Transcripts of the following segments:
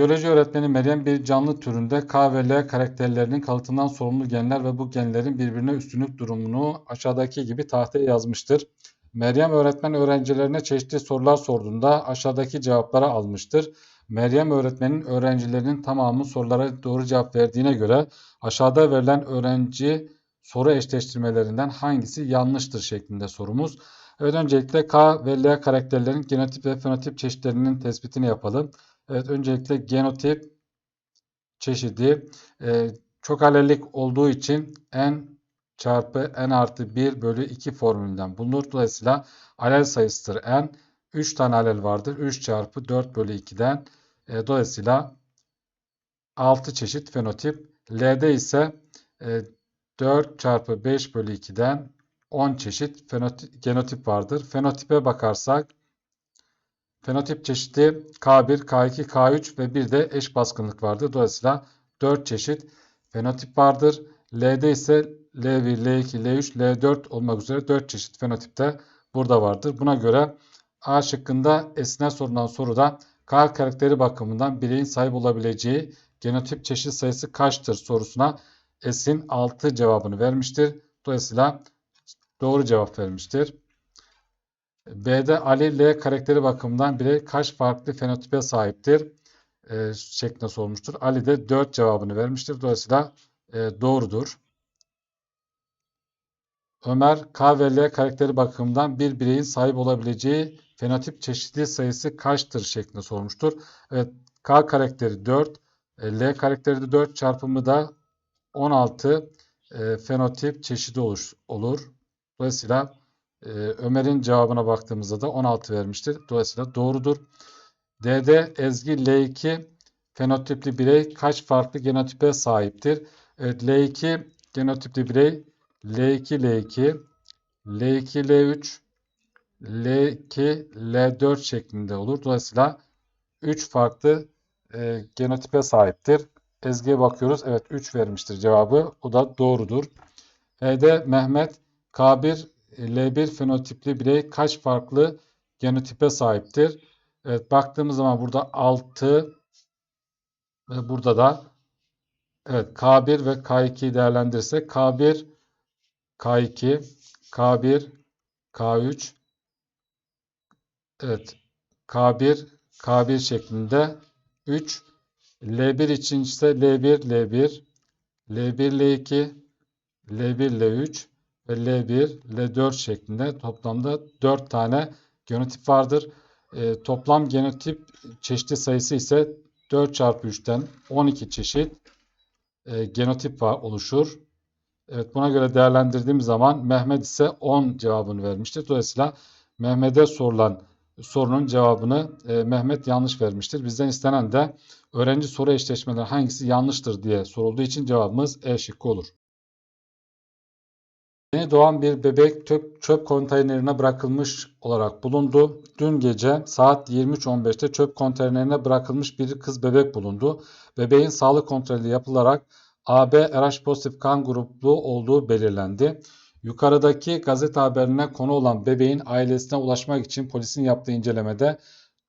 Biyoloji öğretmeni Meryem bir canlı türünde K ve L karakterlerinin kalıtından sorumlu genler ve bu genlerin birbirine üstünlük durumunu aşağıdaki gibi tahtaya yazmıştır. Meryem öğretmen öğrencilerine çeşitli sorular sorduğunda aşağıdaki cevapları almıştır. Meryem öğretmenin öğrencilerinin tamamı sorulara doğru cevap verdiğine göre aşağıda verilen öğrenci soru eşleştirmelerinden hangisi yanlıştır şeklinde sorumuz. Evet öncelikle K ve L karakterlerin genotip ve fenotip çeşitlerinin tespitini yapalım. Evet öncelikle genotip çeşidi e, çok alellik olduğu için n çarpı n artı 1 bölü 2 formülünden bulunur. Dolayısıyla alel sayısıdır n. 3 tane alel vardır. 3 çarpı 4 bölü 2'den e, dolayısıyla 6 çeşit fenotip. L'de ise e, 4 çarpı 5 bölü 2'den 10 çeşit fenotip, genotip vardır. Fenotipe bakarsak Fenotip çeşidi K1, K2, K3 ve bir de eş baskınlık vardır. Dolayısıyla 4 çeşit fenotip vardır. L'de ise L1, L2, L3, L4 olmak üzere 4 çeşit fenotip de burada vardır. Buna göre A şıkkında esine sorulan soruda K karakteri bakımından bireyin sahip olabileceği genotip çeşit sayısı kaçtır sorusuna S'in 6 cevabını vermiştir. Dolayısıyla doğru cevap vermiştir. B'de Ali L karakteri bakımından birey kaç farklı fenotipe sahiptir? E, şeklinde sormuştur. Ali de 4 cevabını vermiştir. Dolayısıyla e, doğrudur. Ömer K ve L karakteri bakımından bir bireyin sahip olabileceği fenotip çeşitli sayısı kaçtır şeklinde sormuştur. Evet K karakteri 4, e, L karakteri de 4 çarpımı da 16 e, fenotip çeşidi olur. Dolayısıyla ee, Ömer'in cevabına baktığımızda da 16 vermiştir. Dolayısıyla doğrudur. D'de Ezgi L2 fenotipli birey kaç farklı genotipe sahiptir? Evet L2 genotipli birey L2 L2 L2 L3 L2 L4 şeklinde olur. Dolayısıyla 3 farklı e, genotipe sahiptir. Ezgi'ye bakıyoruz. Evet 3 vermiştir cevabı. O da doğrudur. H'de Mehmet K1 L1 fenotipli birey kaç farklı genotipe sahiptir? Evet baktığımız zaman burada 6 ve burada da evet K1 ve K2'yi değerlendirirsek K1 K2 K1 K3 evet K1 K1 şeklinde 3 L1 için ise L1 L1 L1 L2 L1 L3 ve L1, L4 şeklinde toplamda 4 tane genotip vardır. E, toplam genotip çeşitli sayısı ise 4 çarpı 3'ten 12 çeşit e, genotip var, oluşur. Evet buna göre değerlendirdiğim zaman Mehmet ise 10 cevabını vermiştir. Dolayısıyla Mehmet'e sorulan sorunun cevabını e, Mehmet yanlış vermiştir. Bizden istenen de öğrenci soru eşleşmeleri hangisi yanlıştır diye sorulduğu için cevabımız E şıkkı olur. Yeni doğan bir bebek çöp, çöp konteynerine bırakılmış olarak bulundu. Dün gece saat 23.15'te çöp konteynerine bırakılmış bir kız bebek bulundu. Bebeğin sağlık kontrolü yapılarak AB RH pozitif kan gruplu olduğu belirlendi. Yukarıdaki gazete haberine konu olan bebeğin ailesine ulaşmak için polisin yaptığı incelemede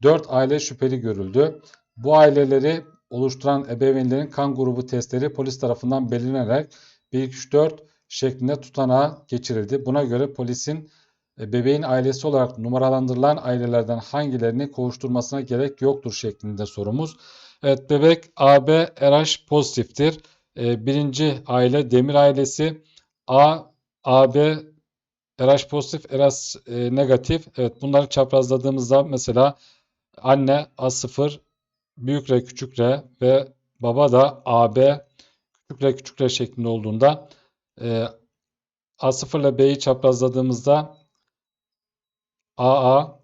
4 aile şüpheli görüldü. Bu aileleri oluşturan ebeveynlerin kan grubu testleri polis tarafından belirlenerek 1, 2, 3, 4 şeklinde tutanağa geçirildi. Buna göre polisin e, bebeğin ailesi olarak numaralandırılan ailelerden hangilerini kovuşturmasına gerek yoktur şeklinde sorumuz. Evet bebek AB RH pozitiftir. E, birinci aile Demir ailesi A AB RH pozitif RH e, negatif. Evet bunları çaprazladığımızda mesela anne A0 büyük R küçük R ve baba da AB küçük R küçük R şeklinde olduğunda e, A0 ile B'yi çaprazladığımızda AA,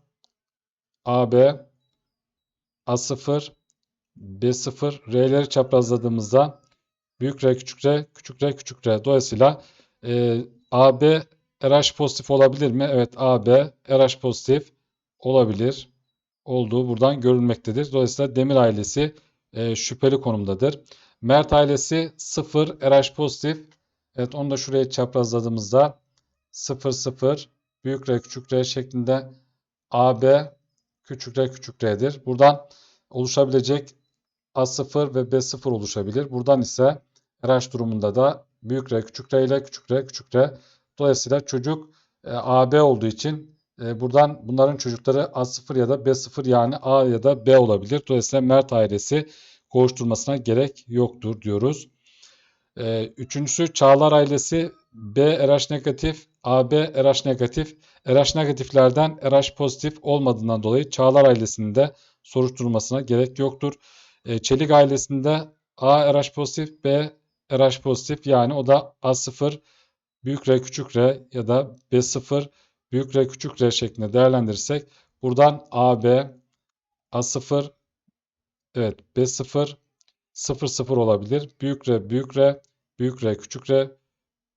AB, A0, B0, R'leri çaprazladığımızda büyük R, küçük R, küçük R, küçük R. Dolayısıyla e, AB RH pozitif olabilir mi? Evet AB RH pozitif olabilir. Olduğu buradan görülmektedir. Dolayısıyla Demir ailesi e, şüpheli konumdadır. Mert ailesi 0 RH pozitif Evet onu da şuraya çaprazladığımızda 0 0 büyük R küçük R şeklinde AB küçük R küçük R'dir. Buradan oluşabilecek A0 ve B0 oluşabilir. Buradan ise RH durumunda da büyük R küçük R ile küçük R küçük R. Dolayısıyla çocuk e, AB olduğu için e, buradan bunların çocukları A0 ya da B0 yani A ya da B olabilir. Dolayısıyla Mert ailesi koğuşturmasına gerek yoktur diyoruz. E, üçüncüsü Çağlar ailesi B RH negatif, AB RH negatif. RH negatiflerden RH pozitif olmadığından dolayı Çağlar ailesinin de soruşturulmasına gerek yoktur. E, Çelik ailesinde A RH pozitif, B RH pozitif yani o da A0 büyük R küçük R ya da B0 büyük R küçük R şeklinde değerlendirirsek buradan AB A0 evet B0 0 0 olabilir. Büyük R büyük R büyük R küçük R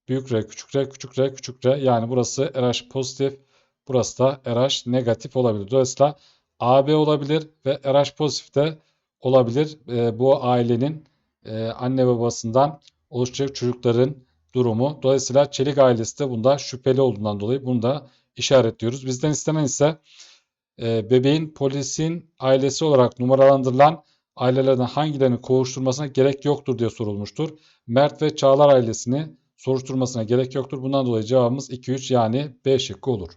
büyük R küçük R küçük R küçük R yani burası RH pozitif burası da RH negatif olabilir. Dolayısıyla AB olabilir ve RH pozitif de olabilir. E, bu ailenin e, anne babasından oluşacak çocukların durumu. Dolayısıyla Çelik ailesi de bunda şüpheli olduğundan dolayı bunu da işaretliyoruz. Bizden istenen ise e, bebeğin polisin ailesi olarak numaralandırılan ailelerden hangilerini kovuşturmasına gerek yoktur diye sorulmuştur. Mert ve Çağlar ailesini soruşturmasına gerek yoktur. Bundan dolayı cevabımız 2-3 yani B şıkkı olur.